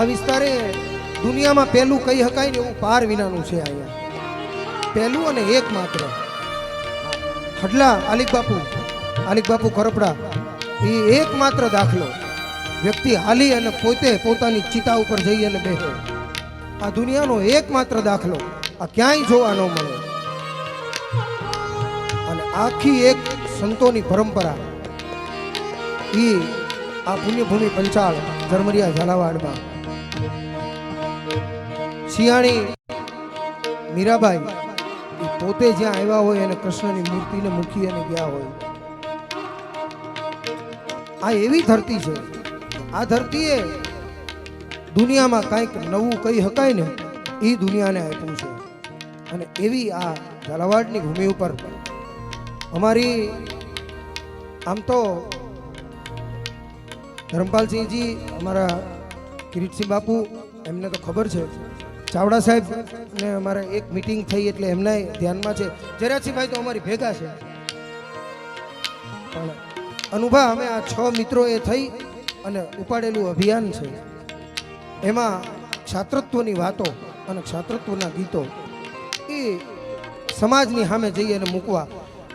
આ વિસ્તારે દુનિયામાં પહેલું કહી શકાય ને એવું પાર વિનાનું છે અહીંયા. પહેલું અને એક માત્ર ખડલા આલિક બાપુ આલિક બાપુ ખરપડા, એ એકમાત્ર દાખલો. વ્યક્તિ હાલી અને પોતે પોતાની ચિતા ઉપર જઈ અને બેહે. આ દુનિયાનો એકમાત્ર દાખલો. આ ક્યાંય જોવા ન મળે. અને આખી એક સંતોની પરંપરા. એ આ પુણ્યભૂમિ પંચાળ ધર્મરિયા ઝાલાવાડમાં. શિયાળી, મીરાબાઈ પોતે જ્યાં આવ્યા હોય અને કૃષ્ણની મૂર્તિને મૂકી અને ગયા હોય. આ એવી ધરતી છે. આ ધરતીએ દુનિયામાં કંઈક નવું કહી શકાય ને એ દુનિયાને આપ્યું છે. અને એવી આ ઝાલાવાડની ભૂમિ ઉપર અમારી આમ તો ધર્મપાલસિંહજી, અમારા કિરીટસિંહ બાપુ, એમને તો ખબર છે. ચાવડા સાહેબ ને અમારે એક મીટિંગ થઈ એટલે એમના ધ્યાનમાં છે. જરાસિંહભાઈ તો અમારી ભેગા છે. પણ અનુભા, અમે આ છ મિત્રો એ થઈ અને ઉપાડેલું અભિયાન છે. એમાં ક્ષાત્રત્વની વાતો અને ક્ષાત્રત્વના ગીતો એ સમાજની સામે જઈ અને મૂકવા.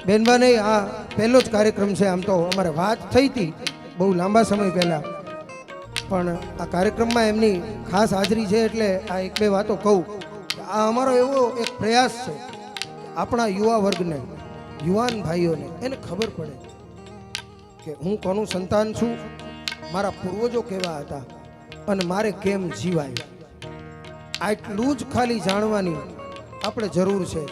બેનબાને આ પહેલો જ કાર્યક્રમ છે, આમ તો અમારે વાત થઈ હતી બહુ લાંબા સમય પહેલાં. પણ આ કાર્યક્રમમાં એમની ખાસ હાજરી છે એટલે આ એક બે વાતો કહું. આ અમારો એવો એક પ્રયાસ છે આપણા યુવા વર્ગને, યુવાન ભાઈઓને, એને ખબર પડે કે હું કોનું સંતાન છું, મારા પૂર્વજો કેવા હતા અને મારે કેમ જીવાય. આટલું જ ખાલી જાણવાની આપણે જરૂર છે.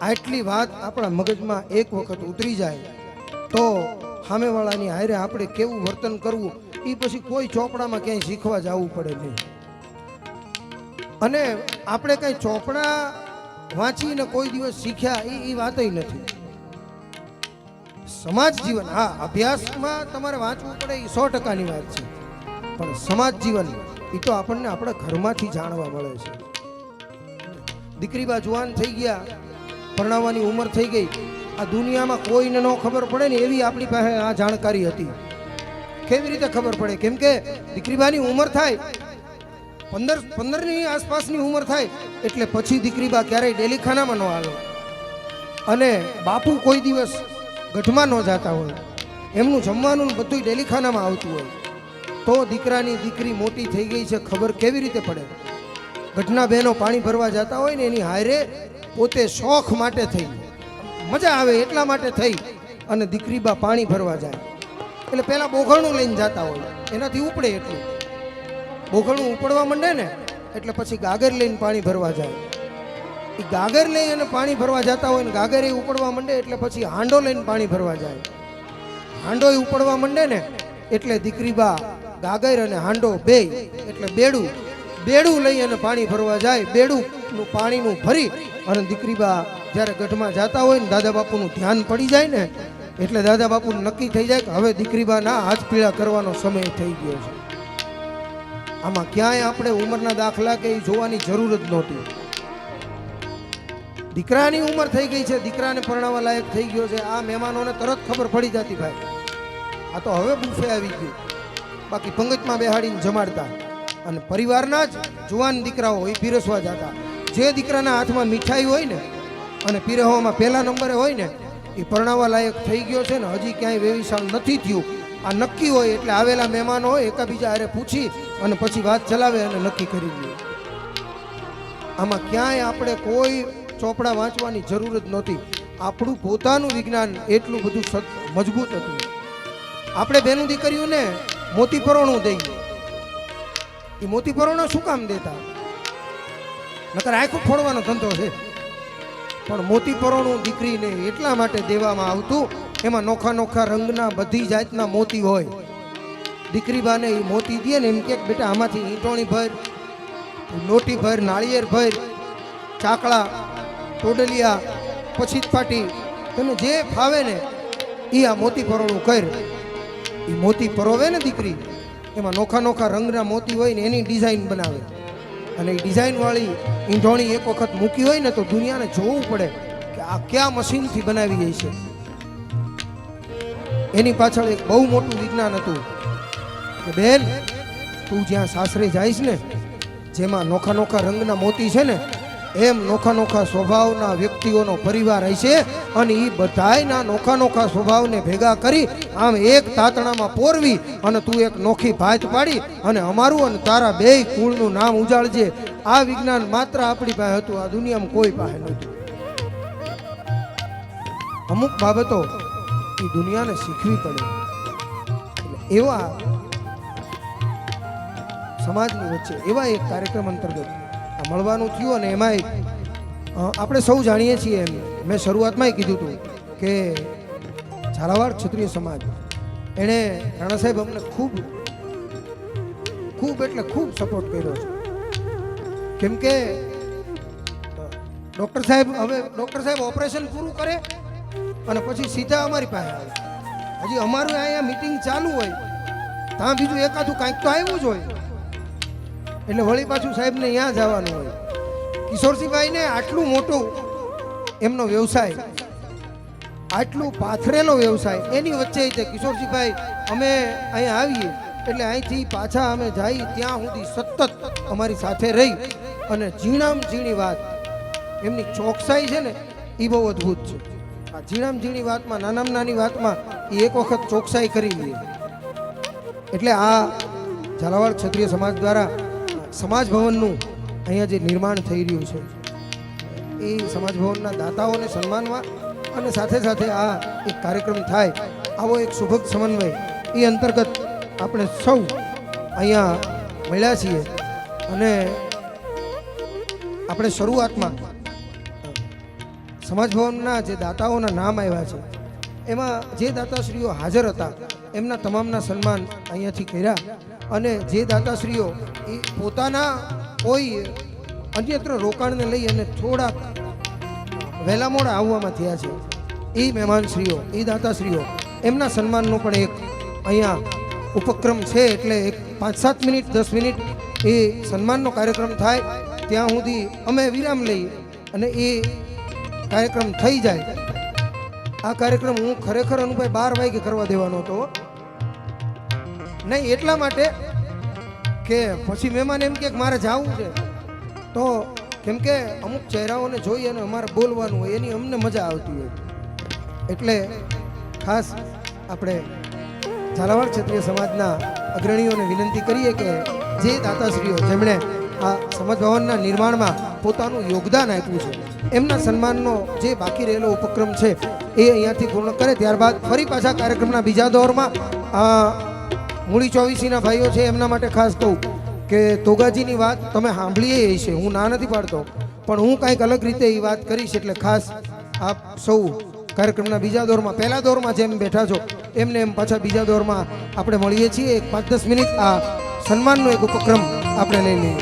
આટલી વાત આપણા મગજમાં એક વખત ઉતરી જાય તો સામેવાળાની હારે આપણે કેવું વર્તન કરવું એ પછી કોઈ ચોપડામાં ક્યાંય શીખવા જવું પડે નહીં. અને આપણે કંઈ ચોપડા વાંચીને કોઈ દિવસ શીખ્યા એ એ વાતય નથી. સમાજ જીવન, હા, અભ્યાસમાં તમારે વાંચવું પડે એ સો ટકાની વાત છે. પણ સમાજ જીવન, એ તો આપણને આપણા ઘરમાંથી જાણવા મળે છે. દીકરી બા જુવાન થઈ ગયા, પરણાવવાની ઉંમર થઈ ગઈ. આ દુનિયામાં કોઈને ન ખબર પડે ને એવી આપણી પાસે આ જાણકારી હતી. કેવી રીતે ખબર પડે? કેમ કે દીકરીબાની ઉંમર થાય, પંદર, પંદરની આસપાસની ઉંમર થાય, એટલે પછી દીકરીબા ક્યારેય ડેલીખાનામાં ન આવે અને બાપુ કોઈ દિવસ ગઢમાં ન જતા હોય. એમનું જમવાનું બધું ડેલીખાનામાં આવતું હોય. તો દીકરાની દીકરી મોટી થઈ ગઈ છે, ખબર કેવી રીતે પડે? ગઢના બહેનો પાણી ભરવા જતા હોય ને એની હારે પોતે શોખ માટે થઈ. મજા આવે એટલા માટે થઈ. અને દીકરી બા પાણી ભરવા જાય. એટલે પહેલાં બોઘણું લઈને જતા હોય. એનાથી ઉપડે એટલું. બોઘણું ઉપડવા માંડે ને, એટલે પછી ગાગર લઈને પાણી ભરવા જાય. એ ગાગર લઈ અને પાણી ભરવા જતા હોય ને, ગાગર એ ઉપડવા માંડે એટલે પછી હાંડો લઈને પાણી ભરવા જાય. હાંડો એ ઉપડવા માંડે ને, એટલે દીકરી બા ગાગર અને હાંડો બે, એટલે બેડું બેડું લઈ અને પાણી ભરવા જાય. બેડું નું પાણીનું ભરી અને દીકરી બા જ્યારે ગઢમાં જતા હોય ને, દાદા બાપુનું ધ્યાન પડી જાય ને એટલે દાદા બાપુ નક્કી થઈ જાય કે હવે દીકરી બાના હાથ પીળા કરવાનો સમય થઈ ગયો છે. આમાં ક્યાંય આપણે ઉંમરના દાખલા કે એ જોવાની જરૂર જ નહોતી. દીકરાની ઉંમર થઈ ગઈ છે, દીકરાને પરણાવવા લાયક થઈ ગયો છે. આ મહેમાનોને તરત ખબર પડી જતી ભાઈ. આ તો હવે બુફે આવી ગયું. બાકી પંગતમાં બેહાડીને જમાડતા. અને પરિવારના જ જુવાન દીકરાઓ એ પીરસવા જતા. જે દીકરાના હાથમાં મીઠાઈ હોય ને, અને પીરસવામાં પહેલા નંબરે હોય ને એ પરણાવવા લાયક થઈ ગયો છે ને હજી ક્યાંય વેવિશાળ નથી થયું. આ નક્કી હોય એટલે આવેલા મહેમાનો હોય, એકાબીજા હારે પૂછી અને પછી વાત ચલાવે અને નક્કી કરી લે. આમાં ક્યાંય આપણે કોઈ ચોપડા વાંચવાની જરૂર જ નહોતી. આપણું પોતાનું વિજ્ઞાન એટલું બધું મજબૂત હતું. આપણે બેનું દીકરીઓને મોતી પરોણું દઈએ. એ મોતી પરોણા શું કામ દેતા? નકર આખું ફોડવાનો ધંધો છે. પણ મોતી પરોણું દીકરીને એટલા માટે દેવામાં આવતું, એમાં નોખા નોખા રંગના બધી જાતના મોતી હોય. દીકરી બાને એ મોતી દે ને એમ કે, બેટા, આમાંથી ઈંટોણી ભર, લોટી ભર, નાળિયેર ભર, ચાકળા, ટોડલિયા પછી પાટી, તને જે ફાવે ને એ આ મોતી પરોણું કર. એ મોતી પરોવે ને દીકરી, એમાં નોખા નોખા રંગના મોતી હોય ને એની ડિઝાઇન બનાવે. અને એ ડિઝાઇનવાળી ઈંધોણી એક વખત મૂકી હોય ને તો દુનિયાને જોવું પડે કે આ કયા મશીનથી બનાવી ગઈ છે. એની પાછળ એક બહુ મોટું વિજ્ઞાન હતું કે, બેન, તું જ્યાં સાસરે જઈશ ને, જેમાં નોખા નોખા રંગના મોતી છે ને એમ નોખા નોખા સ્વભાવના વ્યક્તિઓનો પરિવાર હશે અને એ બધાયના નોખા નોખા સ્વભાવને ભેગા કરી આમ એક તાતણામાં પોરવી અને તું એક નોખી ભાત પાડી અને અમારું અને તારા બેય કુળનું નામ ઉજાળજે. આ વિજ્ઞાન માત્ર આપણી પાસે હતું, આ દુનિયામાં કોઈ પાસે નહોતું. અમુક બાબતો એ દુનિયાને શીખવી પડે. એવા સમાજની વચ્ચે એવા એક કાર્યક્રમ અંતર્ગત મળવાનું થયું અને એમાંય આપણે સૌ જાણીએ છીએ એમ. મેં શરૂઆતમાંય કીધું હતું કે ઝાલાવાડ ક્ષત્રિય સમાજ, એણે રાણા સાહેબ અમને ખૂબ ખૂબ એટલે ખૂબ સપોર્ટ કર્યો છે. કેમ કે, ડૉક્ટર સાહેબ હવે, ડૉક્ટર સાહેબ ઓપરેશન પૂરું કરે અને પછી સીધા અમારી પાસે આવે. હજી અમારું અહીંયા મિટિંગ ચાલુ હોય, ત્યાં બીજું એકાદું કાંઈક તો આવ્યું જ હોય. એટલે વળી પાછું સાહેબને ત્યાં જવાનું હોય. કિશોરસિંહભાઈને આટલું મોટું એમનો વ્યવસાય, આટલું પાથરેલો વ્યવસાય, એની વચ્ચે છે કિશોરસિંહભાઈ અમે અહીંયા આવીએ, એટલે અહીંથી પાછા અમે જઈ ત્યાં સુધી સતત અમારી સાથે રહી અને ઝીણામ ઝીણી વાત, એમની ચોકસાઈ છે ને એ બહુ અદ્ભુત છે. આ ઝીણામ ઝીણી વાતમાં, નાનામાં નાની વાતમાં એ એક વખત ચોકસાઈ કરી લઈએ એટલે આ ઝાલાવાડ ક્ષત્રિય સમાજ દ્વારા સમાજ ભવનનું અહીંયા જે નિર્માણ થઈ રહ્યું છે, એ સમાજ ભવનના દાતાઓને સન્માનવા અને સાથે સાથે આ એક કાર્યક્રમ થાય, આવો એક સુભગ સમન્વય, એ અંતર્ગત આપણે સૌ અહીંયા મળ્યા છીએ અને આપણે શરૂઆતમાં સમાજ ભવનના જે દાતાઓના નામ આવ્યા છે એમાં જે દાતાશ્રીઓ હાજર હતા, એમના તમામના સન્માન અહીંયાથી કર્યા. અને જે દાતાશ્રીઓ એ પોતાના કોઈ અન્યત્ર રોકાણને લઈ અને થોડાક વહેલા મોડા આવવામાં થયા છે, એ મહેમાનશ્રીઓ, એ દાતાશ્રીઓ, એમના સન્માનનો પણ એક અહીંયા ઉપક્રમ છે, એટલે એક પાંચ સાત મિનિટ, દસ મિનિટ એ સન્માનનો કાર્યક્રમ થાય, ત્યાં સુધી અમે વિરામ લઈ અને એ કાર્યક્રમ થઈ જાય. આ કાર્યક્રમ હું ખરેખર અનુભાઈ બાર વાગે કરવા દેવાનો હતો. નહીં, એટલા માટે કે પછી મહેમાન એમ કે મારે જવું છે. તો કેમ કે અમુક ચહેરાઓને જોઈ અને અમારે બોલવાનું હોય, એની અમને મજા આવતી હોય. એટલે ખાસ આપણે ઝાલાવાડ ક્ષત્રિય સમાજના અગ્રણીઓને વિનંતી કરીએ કે જે દાતાશ્રીઓ જેમણે આ સમાજ ભવનના નિર્માણમાં પોતાનું યોગદાન આપ્યું છે એમના સન્માનનો જે બાકી રહેલો ઉપક્રમ છે, એ અહીંયાથી પૂર્ણ કરે. ત્યારબાદ ફરી પાછા કાર્યક્રમના બીજા દોરમાં મૂળી ચોવીસીના ભાઈઓ છે, એમના માટે ખાસ કહું કે તોગાજીની વાત તમે સાંભળીએ છે, હું ના નથી પાડતો, પણ હું કાંઈક અલગ રીતે એ વાત કરીશ એટલે ખાસ આપ સૌ કાર્યક્રમના બીજા દોરમાં, પહેલા દોરમાં જેમ બેઠા છો, એમને એમ પાછા બીજા દોરમાં આપણે મળીએ છીએ. એક પાંચ દસ મિનિટ આ સન્માનનો એક ઉપક્રમ આપણે લઈ લઈએ.